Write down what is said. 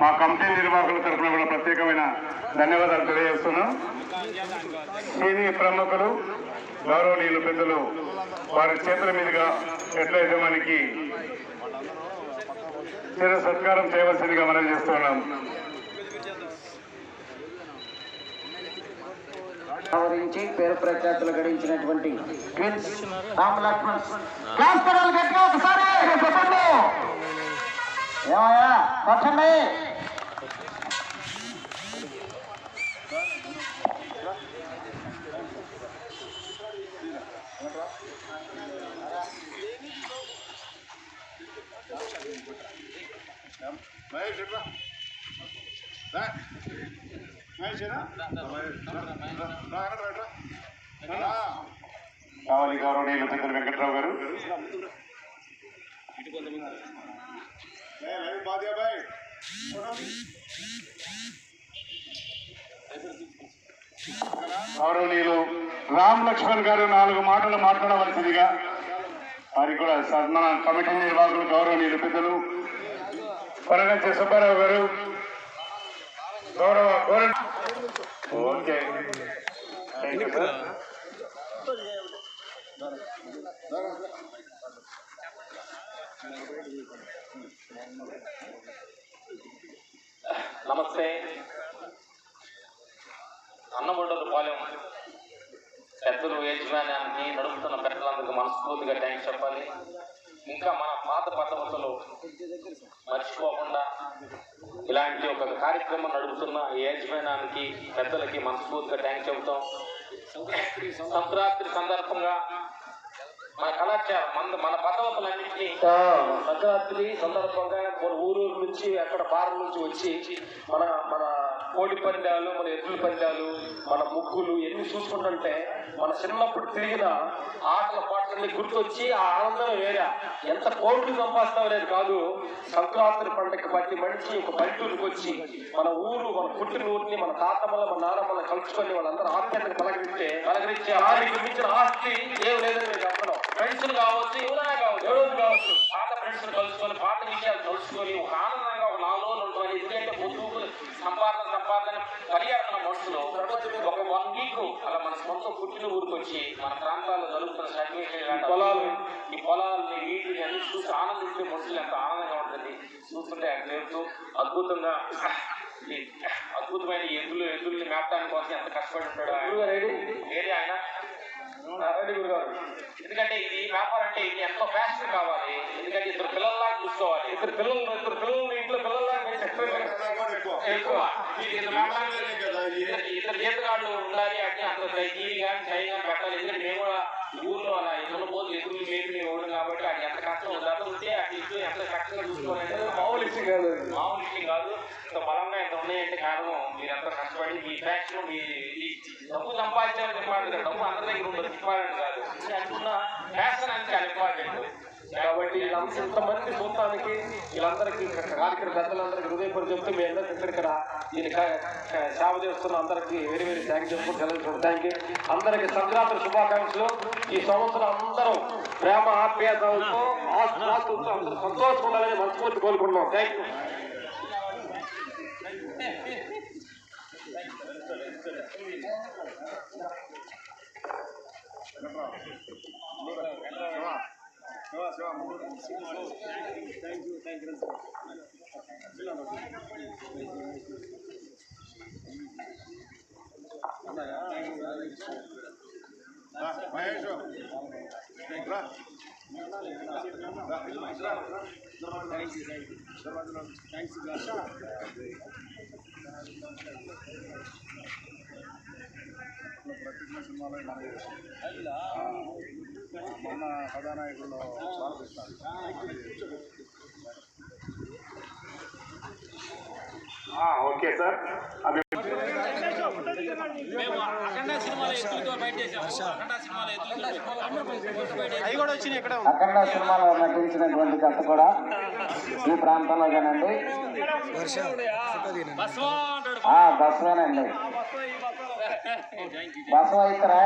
మా కమిటీ నిర్వాహకుల తరఫున కూడా ప్రత్యేకమైన ధన్యవాదాలు తెలియజేస్తున్నాం. సీనియర్ ప్రముఖులు గౌరవనీయులు పెద్దలు వారి చేతుల మీదుగా ఎట్ల యజమానికి చిర సత్కారం చేయవలసిందిగా మనం చేస్తున్నాం. పేరు ప్రఖ్యాతులు గడించినటువంటి ట్విన్స్ రామ్ లక్ష్మణ్. క్లాస్ ఒకసారి కొట్టండి కావాలి గౌరవనీయులు పెద్దలు వెంకట్రావు గారు. గౌరవనీయులు రామ్ లక్ష్మణ్ గారు నాలుగు మాటలు మాట్లాడవలసిందిగా వారికి కూడా మన కమిటీ నిర్వాహకులు గౌరవనీయులు పెద్దలు కొనగంచి సుబ్బారావు గారు గౌరవ గౌరవ ఓకే. థ్యాంక్ యూ సార్ నమస్తే. అన్నబొడ్డల పాలెం పెద్దలు యజమాన్యానికి నడుపుతున్న పెద్దలందరికీ మనస్ఫూర్తిగా థ్యాంక్స్ చెప్పాలి. ఇంకా మన పాత పద్ధతులు మర్చిపోకుండా ఇలాంటి ఒక కార్యక్రమం నడుపుతున్న యజమానానికి పెద్దలకి మనస్ఫూర్తిగా థ్యాంక్స్ చెబుతాం. సంక్రాంతి సందర్భంగా మన కళాచారం మన మన పద్ధతులన్నింటినీ సంక్రాంతి సందర్భంగా మన ఊరు నుంచి అక్కడ బారం నుంచి వచ్చి మన మన కోడి పందాలు మన ఎద్దుల పందాలు మన ముగ్గులు ఎన్ని చూసుకుంటుంటే మన చిన్నప్పుడు తిరిగిన ఆటల పాటలన్నీ గుర్తొచ్చి ఆ ఆనందం వేరే. ఎంత కోట్లు సంపాదిస్తాం అనేది కాదు సంక్రాంతి పండుగ ప్రతి మనిషి ఒక పల్లెటూరుకి వచ్చి మన ఊరు మన పుట్టిన ఊరిని మన తాతమ్మల మన నాన్నమ్మల కలుసుకొని వాళ్ళందరూ ఆప్యాయతను పలకరించే పలకరించే ఆరికి మించిన ఆస్తి ఏం లేదని నేను చెప్పడం ఫ్రెండ్స్ కావచ్చు ఎవరైనా కావచ్చు ఎవరు కావచ్చు పాత ఫ్రెండ్స్ కలుసుకొని పాత విషయాలు కలుసుకొని ఒక ఆనందంగా ఒక నాలుగు రోజులు ఉంటుంది ఎందుకంటే పొద్దు సంపాదన సంపాదన పరిహారం మనసులో ఒక వన్ వీక్ అలా మన సొంత పుట్టిన ఊరికి వచ్చి మన ప్రాంతాల్లో జరుగుతున్న సన్నివేశాలు పొలాలు. ఈ పొలాలని వీటిని అన్ని చూసి ఆనందించే మనుషులు ఎంత ఆనందంగా ఉంటుంది చూస్తుంటే అక్కడ అద్భుతంగా అద్భుతమైన ఎద్దులు ఎద్దుల్ని మేపడానికి కోసం ఎంత కష్టపడి ఉంటాడు ఆయన. ఎందుకంటే ఇది వ్యాపారం అంటే ఇది ఎంతో ఫ్యాషన్ కావాలి ఎందుకంటే ఇద్దరు పిల్లల్లాగా చూసుకోవాలి ఇద్దరు పిల్లలు ఇద్దరు పిల్లలు ఇంట్లో పిల్లల్లాగా పెంచి ఎక్కువ ఇద్దరు జీతగాళ్ళు ఉండాలి అంటే అంత టీవీ కానీ చై కానీ పెట్టాలి ఎందుకంటే మేము కూడా ఊర్లో అలా ఇద్దరు పోతే ఎదురు మేపి ఇవ్వడం కాబట్టి అది ఎంత కష్టం దాంట్లో ఉంటే అటు ఇటు ఎంత కష్టంగా చూసుకోవాలంటే మామూలు విషయం కాదు మామూలు విషయం కాదు ఇంత బలంగా ఎంత ఉన్నాయంటే కారణం మీరు ఎంత కష్టపడి మీ ఫ్యాషన్ మీ డబ్బు సంపాదించాలని ఇంపార్టెంట్ కాదు. డబ్బు అందరి దగ్గర ఉండదు ఇంపార్టెంట్ కాదు. అనుకున్న శాసనానికి అది ఇంపార్టెంట్ కాబట్టి వీళ్ళందరూ ఇంతమంది చూడటానికి వీళ్ళందరికీ కార్యక్రమ పెద్దలందరికీ హృదయపడి చెప్తూ మీ అందరికీ ఇక్కడ ఇక్కడ దీని సేవ చేస్తున్న అందరికీ వెరీ వెరీ థ్యాంక్ చెప్పుకుంటూ సెలవు థ్యాంక్ యూ అందరికీ సంక్రాంతి శుభాకాంక్షలు. ఈ సంవత్సరం అందరం ప్రేమ ఆప్యాయతలతో ఆస్తులతో అందరూ సంతోషంగా ఉండాలని మనస్ఫూర్తి కోరుకుంటున్నాం. థ్యాంక్ యూ మన కథానాయకులు బాలకృష్ణ ఓకే సార్ అవి మేము అఖండ సినిమాలో ఎత్తులతో బయట చేసాము అఖండ సినిమాలో ఎత్తులతో బయట అఖండ సినిమాలో నటించినటువంటి కథ కూడా ఈ అంటాడు. ఆ బస్వేనండి. బస్వ ఇక్కడ?